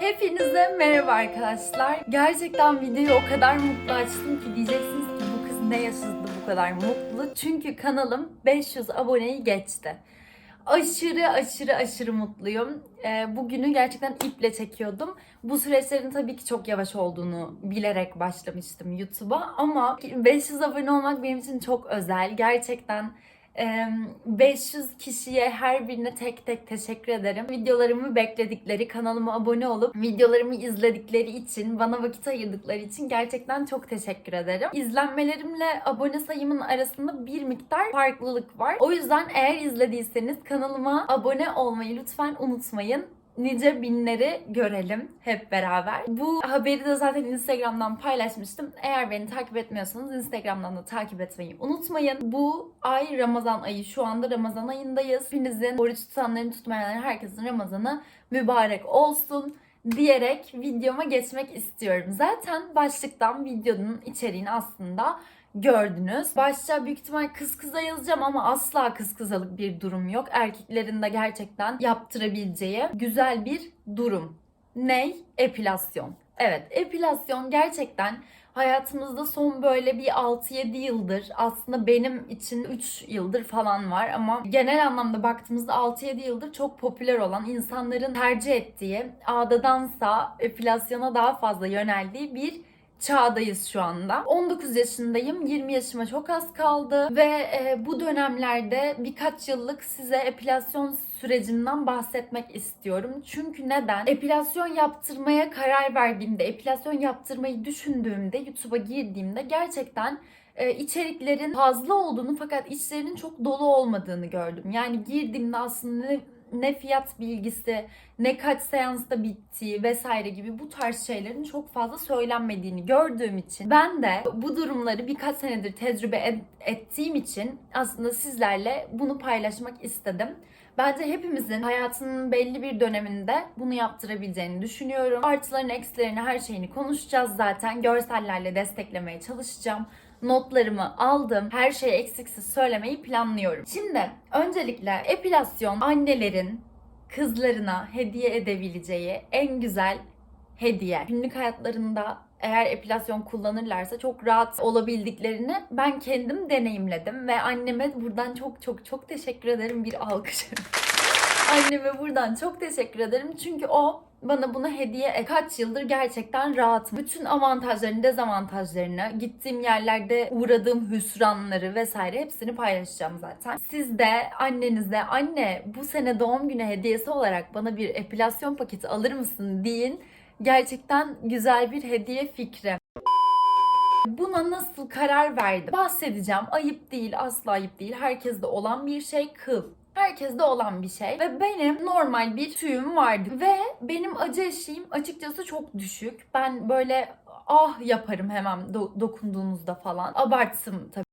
Hepinize merhaba arkadaşlar. Gerçekten videoyu o kadar mutlu açtım ki diyeceksiniz ki bu kız ne yaşadı bu kadar mutlu. Çünkü kanalım 500 aboneyi geçti. Aşırı aşırı aşırı mutluyum. Ee, bugünü gerçekten iple çekiyordum. Bu süreçlerin tabii ki çok yavaş olduğunu bilerek başlamıştım YouTube'a. Ama 500 abone olmak benim için çok özel. Gerçekten 500 kişiye her birine tek tek teşekkür ederim. Videolarımı bekledikleri, kanalıma abone olup videolarımı izledikleri için, bana vakit ayırdıkları için gerçekten çok teşekkür ederim. İzlenmelerimle abone sayımın arasında bir miktar farklılık var. O yüzden eğer izlediyseniz kanalıma abone olmayı lütfen unutmayın nice binleri görelim hep beraber. Bu haberi de zaten Instagram'dan paylaşmıştım. Eğer beni takip etmiyorsanız Instagram'dan da takip etmeyi unutmayın. Bu ay Ramazan ayı. Şu anda Ramazan ayındayız. Hepinizin oruç tutanların tutmayanların herkesin Ramazanı mübarek olsun diyerek videoma geçmek istiyorum. Zaten başlıktan videonun içeriğini aslında gördünüz. Başta büyük ihtimal kız kıza yazacağım ama asla kız kızalık bir durum yok. Erkeklerin de gerçekten yaptırabileceği güzel bir durum. Ney? Epilasyon. Evet, epilasyon gerçekten hayatımızda son böyle bir 6-7 yıldır aslında benim için 3 yıldır falan var ama genel anlamda baktığımızda 6-7 yıldır çok popüler olan insanların tercih ettiği ağdadansa epilasyona daha fazla yöneldiği bir çağdayız şu anda. 19 yaşındayım. 20 yaşıma çok az kaldı ve e, bu dönemlerde birkaç yıllık size epilasyon sürecimden bahsetmek istiyorum. Çünkü neden? Epilasyon yaptırmaya karar verdiğimde, epilasyon yaptırmayı düşündüğümde, YouTube'a girdiğimde gerçekten e, içeriklerin fazla olduğunu fakat içlerinin çok dolu olmadığını gördüm. Yani girdiğimde aslında ne, fiyat bilgisi, ne kaç seansta bittiği vesaire gibi bu tarz şeylerin çok fazla söylenmediğini gördüğüm için ben de bu durumları birkaç senedir tecrübe et- ettiğim için aslında sizlerle bunu paylaşmak istedim. Bence hepimizin hayatının belli bir döneminde bunu yaptırabileceğini düşünüyorum. Artılarını, eksilerini, her şeyini konuşacağız zaten. Görsellerle desteklemeye çalışacağım. Notlarımı aldım. Her şeyi eksiksiz söylemeyi planlıyorum. Şimdi öncelikle epilasyon annelerin kızlarına hediye edebileceği en güzel hediye. Günlük hayatlarında eğer epilasyon kullanırlarsa çok rahat olabildiklerini ben kendim deneyimledim ve anneme buradan çok çok çok teşekkür ederim bir alkış. Anneme buradan çok teşekkür ederim çünkü o bana bunu hediye et. Kaç yıldır gerçekten rahatım. Bütün avantajlarını, dezavantajlarını, gittiğim yerlerde uğradığım hüsranları vesaire hepsini paylaşacağım zaten. Siz de annenize anne bu sene doğum günü hediyesi olarak bana bir epilasyon paketi alır mısın deyin. Gerçekten güzel bir hediye fikri. Buna nasıl karar verdim? Bahsedeceğim. Ayıp değil, asla ayıp değil. Herkeste olan bir şey kıl. Herkeste olan bir şey. Ve benim normal bir tüyüm vardı. Ve benim acı eşiğim açıkçası çok düşük. Ben böyle ah yaparım hemen do- dokunduğunuzda falan. Abartsın tabii.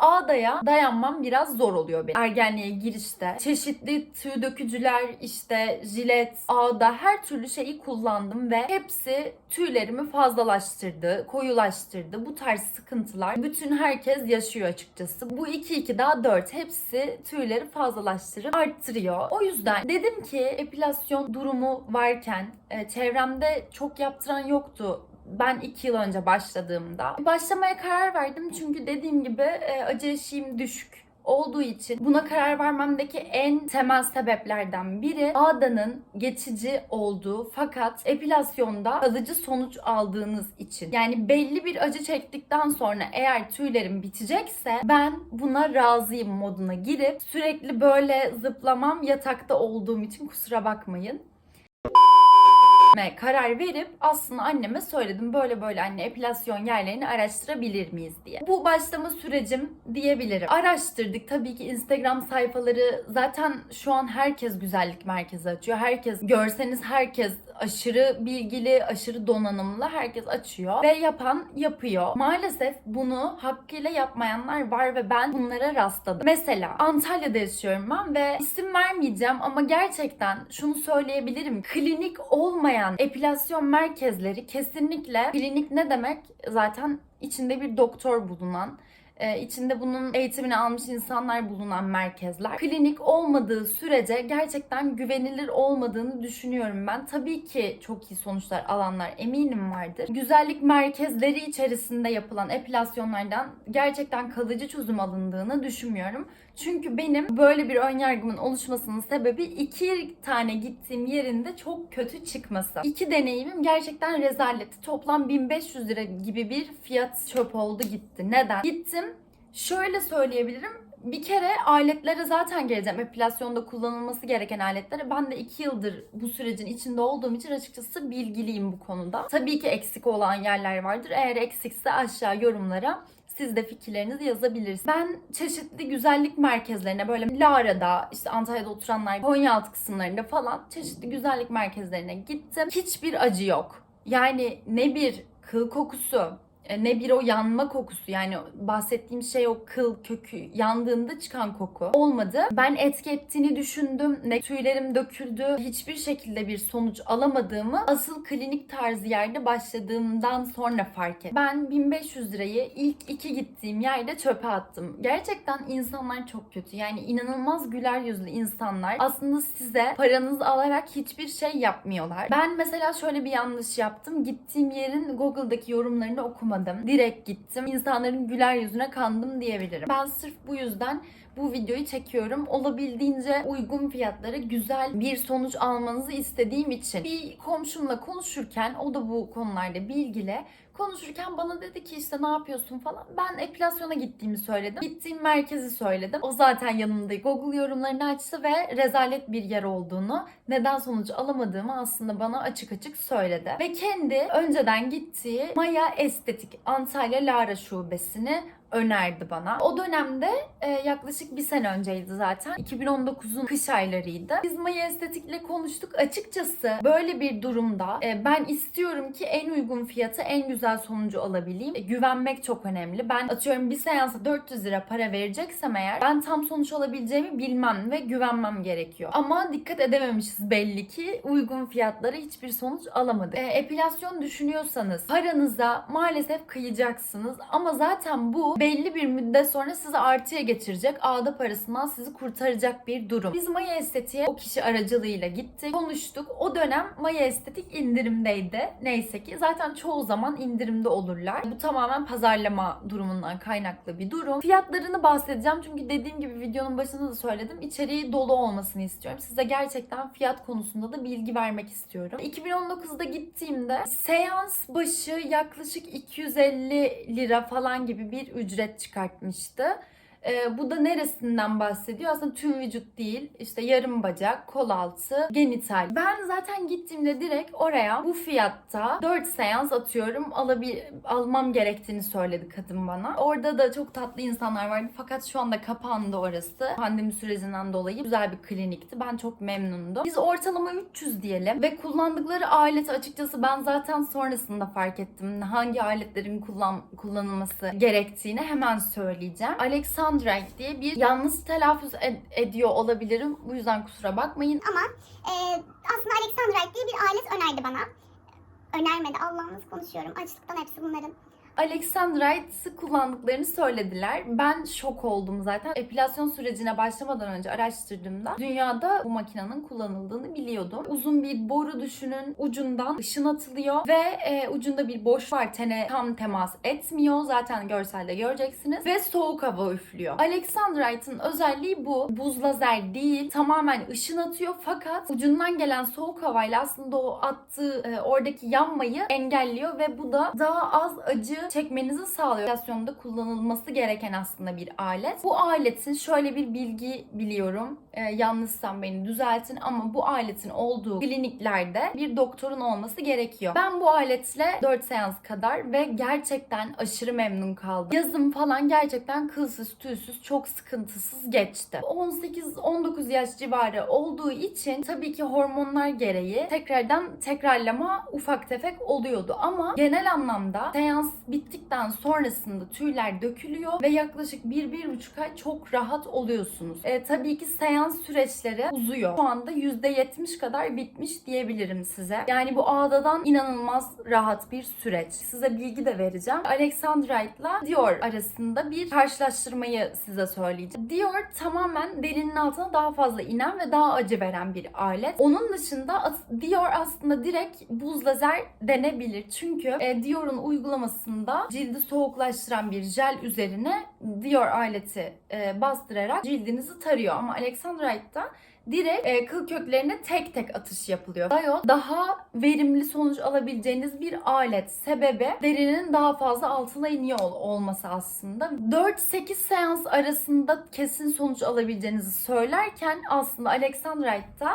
Ağdaya dayanmam biraz zor oluyor benim. Ergenliğe girişte çeşitli tüy dökücüler, işte jilet, ağda her türlü şeyi kullandım ve hepsi tüylerimi fazlalaştırdı, koyulaştırdı. Bu tarz sıkıntılar bütün herkes yaşıyor açıkçası. Bu 2 2 daha 4 hepsi tüyleri fazlalaştırıp arttırıyor. O yüzden dedim ki epilasyon durumu varken e, çevremde çok yaptıran yoktu ben iki yıl önce başladığımda. Başlamaya karar verdim çünkü dediğim gibi e, acı eşiğim düşük olduğu için buna karar vermemdeki en temel sebeplerden biri ağdanın geçici olduğu fakat epilasyonda kalıcı sonuç aldığınız için. Yani belli bir acı çektikten sonra eğer tüylerim bitecekse ben buna razıyım moduna girip sürekli böyle zıplamam yatakta olduğum için kusura bakmayın karar verip aslında anneme söyledim böyle böyle anne epilasyon yerlerini araştırabilir miyiz diye. Bu başlama sürecim diyebilirim. Araştırdık tabii ki Instagram sayfaları zaten şu an herkes güzellik merkezi açıyor. Herkes görseniz herkes aşırı bilgili, aşırı donanımlı herkes açıyor ve yapan yapıyor. Maalesef bunu hakkıyla yapmayanlar var ve ben bunlara rastladım. Mesela Antalya'da yaşıyorum ben ve isim vermeyeceğim ama gerçekten şunu söyleyebilirim. Klinik olmayan epilasyon merkezleri kesinlikle klinik ne demek? Zaten içinde bir doktor bulunan e, içinde bunun eğitimini almış insanlar bulunan merkezler. Klinik olmadığı sürece gerçekten güvenilir olmadığını düşünüyorum ben. Tabii ki çok iyi sonuçlar alanlar eminim vardır. Güzellik merkezleri içerisinde yapılan epilasyonlardan gerçekten kalıcı çözüm alındığını düşünmüyorum. Çünkü benim böyle bir önyargımın oluşmasının sebebi iki tane gittiğim yerinde çok kötü çıkması. İki deneyimim gerçekten rezaletti. Toplam 1500 lira gibi bir fiyat çöp oldu gitti. Neden? Gittim şöyle söyleyebilirim. Bir kere aletlere zaten geleceğim. Epilasyonda kullanılması gereken aletlere. Ben de iki yıldır bu sürecin içinde olduğum için açıkçası bilgiliyim bu konuda. Tabii ki eksik olan yerler vardır. Eğer eksikse aşağı yorumlara siz de fikirlerinizi yazabilirsiniz. Ben çeşitli güzellik merkezlerine böyle Lara'da, işte Antalya'da oturanlar, Konyaaltı kısımlarında falan çeşitli güzellik merkezlerine gittim. Hiçbir acı yok. Yani ne bir kıl kokusu, ne bir o yanma kokusu yani bahsettiğim şey o kıl kökü yandığında çıkan koku olmadı. Ben etki ettiğini düşündüm. Ne tüylerim döküldü. Hiçbir şekilde bir sonuç alamadığımı asıl klinik tarzı yerde başladığımdan sonra fark ettim. Ben 1500 lirayı ilk iki gittiğim yerde çöpe attım. Gerçekten insanlar çok kötü. Yani inanılmaz güler yüzlü insanlar. Aslında size paranızı alarak hiçbir şey yapmıyorlar. Ben mesela şöyle bir yanlış yaptım. Gittiğim yerin Google'daki yorumlarını okumadım. Direkt gittim. İnsanların güler yüzüne kandım diyebilirim. Ben sırf bu yüzden bu videoyu çekiyorum. Olabildiğince uygun fiyatlara güzel bir sonuç almanızı istediğim için. Bir komşumla konuşurken o da bu konularda bilgili. Konuşurken bana dedi ki işte ne yapıyorsun falan. Ben epilasyona gittiğimi söyledim. Gittiğim merkezi söyledim. O zaten yanımda Google yorumlarını açtı ve rezalet bir yer olduğunu, neden sonuç alamadığımı aslında bana açık açık söyledi. Ve kendi önceden gittiği Maya Estetik Antalya Lara Şubesini önerdi bana. O dönemde e, yaklaşık bir sene önceydi zaten. 2019'un kış aylarıydı. Biz Maya Estetik'le konuştuk. Açıkçası böyle bir durumda e, ben istiyorum ki en uygun fiyata en güzel sonucu alabileyim. E, güvenmek çok önemli. Ben atıyorum bir seansa 400 lira para vereceksem eğer ben tam sonuç alabileceğimi bilmem ve güvenmem gerekiyor. Ama dikkat edememişiz belli ki uygun fiyatlara hiçbir sonuç alamadık. E, epilasyon düşünüyorsanız paranıza maalesef kıyacaksınız ama zaten bu belli bir müddet sonra sizi artıya geçirecek, ağda parasından sizi kurtaracak bir durum. Biz Maya Estetik'e o kişi aracılığıyla gittik, konuştuk. O dönem Maya Estetik indirimdeydi. Neyse ki zaten çoğu zaman indirimde olurlar. Bu tamamen pazarlama durumundan kaynaklı bir durum. Fiyatlarını bahsedeceğim çünkü dediğim gibi videonun başında da söyledim. İçeriği dolu olmasını istiyorum. Size gerçekten fiyat konusunda da bilgi vermek istiyorum. 2019'da gittiğimde seans başı yaklaşık 250 lira falan gibi bir ücret çıkartmıştı. Ee, bu da neresinden bahsediyor? Aslında tüm vücut değil. İşte yarım bacak, kol altı, genital. Ben zaten gittiğimde direkt oraya bu fiyatta 4 seans atıyorum alabil almam gerektiğini söyledi kadın bana. Orada da çok tatlı insanlar vardı fakat şu anda kapandı orası. Pandemi sürecinden dolayı güzel bir klinikti. Ben çok memnundum. Biz ortalama 300 diyelim ve kullandıkları aleti açıkçası ben zaten sonrasında fark ettim. Hangi aletlerin kullan kullanılması gerektiğini hemen söyleyeceğim. Alexander Alexandrite diye bir yanlış telaffuz ed- ediyor olabilirim. Bu yüzden kusura bakmayın. Ama e, aslında Alexandrite diye bir alet önerdi bana. Önermedi. Allah'ım nasıl konuşuyorum. Açlıktan hepsi bunların. Alexandrite'sı kullandıklarını söylediler. Ben şok oldum zaten. Epilasyon sürecine başlamadan önce araştırdığımda dünyada bu makinenin kullanıldığını biliyordum. Uzun bir boru düşünün. Ucundan ışın atılıyor ve e, ucunda bir boş var. Tene tam temas etmiyor. Zaten görselde göreceksiniz. Ve soğuk hava üflüyor. Alexandrite'ın özelliği bu. Buz lazer değil. Tamamen ışın atıyor fakat ucundan gelen soğuk havayla aslında o attığı e, oradaki yanmayı engelliyor ve bu da daha az acı çekmenizi sağlıyor. Operasyonda kullanılması gereken aslında bir alet. Bu aletin şöyle bir bilgi biliyorum. Ee, yanlışsam beni düzeltin ama bu aletin olduğu kliniklerde bir doktorun olması gerekiyor. Ben bu aletle 4 seans kadar ve gerçekten aşırı memnun kaldım. Yazım falan gerçekten kılsız tüysüz çok sıkıntısız geçti. 18-19 yaş civarı olduğu için tabii ki hormonlar gereği tekrardan tekrarlama ufak tefek oluyordu ama genel anlamda seans bittikten sonrasında tüyler dökülüyor ve yaklaşık 1-1,5 ay çok rahat oluyorsunuz. E, tabii ki seans süreçleri uzuyor. Şu anda %70 kadar bitmiş diyebilirim size. Yani bu ağdadan inanılmaz rahat bir süreç. Size bilgi de vereceğim. Alexandrite'la Dior arasında bir karşılaştırmayı size söyleyeceğim. Dior tamamen derinin altına daha fazla inen ve daha acı veren bir alet. Onun dışında Dior aslında direkt buz lazer denebilir. Çünkü e, Dior'un uygulamasında cildi soğuklaştıran bir jel üzerine Dior aleti e, bastırarak cildinizi tarıyor. Ama Alexandrite'da direkt e, kıl köklerine tek tek atış yapılıyor. Diod daha verimli sonuç alabileceğiniz bir alet. Sebebi derinin daha fazla altına iniyor ol- olması aslında. 4-8 seans arasında kesin sonuç alabileceğinizi söylerken aslında Alexandrite'da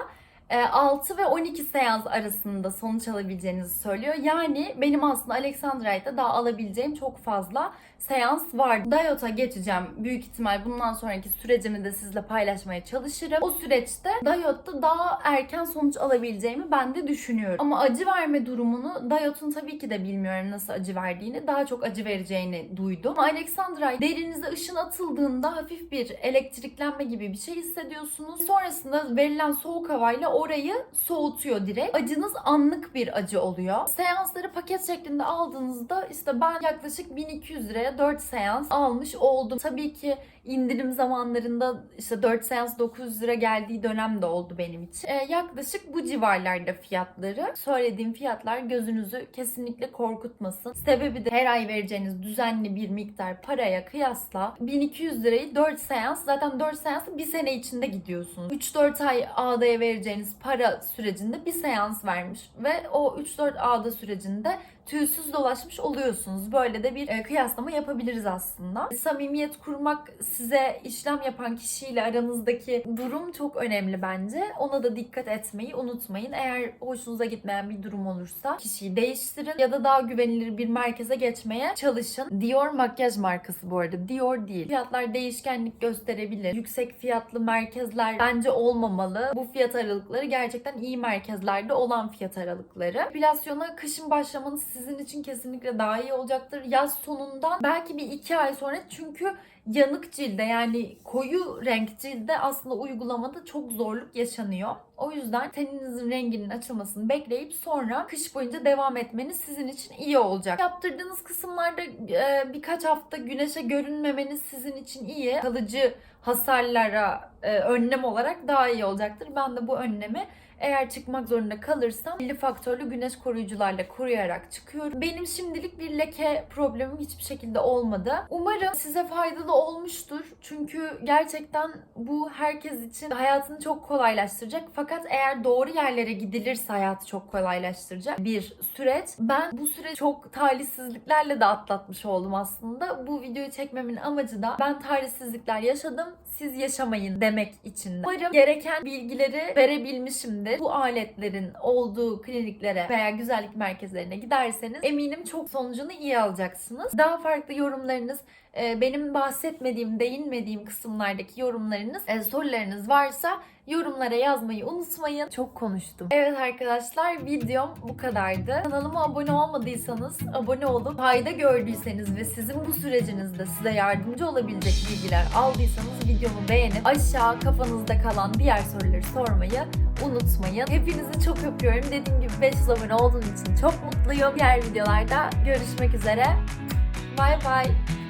6 ve 12 seans arasında sonuç alabileceğinizi söylüyor. Yani benim aslında Alexandrite'da daha alabileceğim çok fazla seans var. Diod'a geçeceğim. Büyük ihtimal bundan sonraki sürecimi de sizle paylaşmaya çalışırım. O süreçte Diod'da daha erken sonuç alabileceğimi ben de düşünüyorum. Ama acı verme durumunu Diod'un tabii ki de bilmiyorum nasıl acı verdiğini. Daha çok acı vereceğini duydum. Ama Alexandrite derinize ışın atıldığında hafif bir elektriklenme gibi bir şey hissediyorsunuz. Sonrasında verilen soğuk havayla orayı soğutuyor direkt. Acınız anlık bir acı oluyor. Seansları paket şeklinde aldığınızda işte ben yaklaşık 1200 liraya 4 seans almış oldum. Tabii ki indirim zamanlarında işte 4 seans 900 lira geldiği dönem de oldu benim için. Ee, yaklaşık bu civarlarda fiyatları. Söylediğim fiyatlar gözünüzü kesinlikle korkutmasın. Sebebi de her ay vereceğiniz düzenli bir miktar paraya kıyasla 1200 lirayı 4 seans zaten 4 seansı bir sene içinde gidiyorsunuz. 3-4 ay ağdaya vereceğiniz para sürecinde bir seans vermiş ve o 3-4 ağda sürecinde tüysüz dolaşmış oluyorsunuz. Böyle de bir e, kıyaslama yapabiliriz aslında. Samimiyet kurmak size işlem yapan kişiyle aranızdaki durum çok önemli bence. Ona da dikkat etmeyi unutmayın. Eğer hoşunuza gitmeyen bir durum olursa kişiyi değiştirin ya da daha güvenilir bir merkeze geçmeye çalışın. Dior makyaj markası bu arada. Dior değil. Fiyatlar değişkenlik gösterebilir. Yüksek fiyatlı merkezler bence olmamalı. Bu fiyat aralıkları gerçekten iyi merkezlerde olan fiyat aralıkları. Epilasyona kışın başlamanız sizin için kesinlikle daha iyi olacaktır. Yaz sonundan belki bir iki ay sonra çünkü yanık cilde yani koyu renk cilde aslında uygulamada çok zorluk yaşanıyor. O yüzden teninizin renginin açılmasını bekleyip sonra kış boyunca devam etmeniz sizin için iyi olacak. Yaptırdığınız kısımlarda e, birkaç hafta güneşe görünmemeniz sizin için iyi. Kalıcı hasarlara e, önlem olarak daha iyi olacaktır. Ben de bu önlemi eğer çıkmak zorunda kalırsam 50 faktörlü güneş koruyucularla koruyarak çıkıyorum. Benim şimdilik bir leke problemim hiçbir şekilde olmadı. Umarım size faydalı olmuştur. Çünkü gerçekten bu herkes için hayatını çok kolaylaştıracak. Fakat eğer doğru yerlere gidilirse hayatı çok kolaylaştıracak bir süreç. Ben bu süreç çok talihsizliklerle de atlatmış oldum aslında. Bu videoyu çekmemin amacı da ben talihsizlikler yaşadım. Siz yaşamayın demek için. Umarım gereken bilgileri verebilmişimdir. Bu aletlerin olduğu kliniklere veya güzellik merkezlerine giderseniz eminim çok sonucunu iyi alacaksınız. Daha farklı yorumlarınız, benim bahsetmediğim, değinmediğim kısımlardaki yorumlarınız, e, sorularınız varsa yorumlara yazmayı unutmayın. Çok konuştum. Evet arkadaşlar videom bu kadardı. Kanalıma abone olmadıysanız abone olup fayda gördüyseniz ve sizin bu sürecinizde size yardımcı olabilecek bilgiler aldıysanız videomu beğenip aşağı kafanızda kalan diğer soruları sormayı unutmayın. Hepinizi çok öpüyorum. Dediğim gibi 500 abone olduğum için çok mutluyum. Diğer videolarda görüşmek üzere. Bye bye.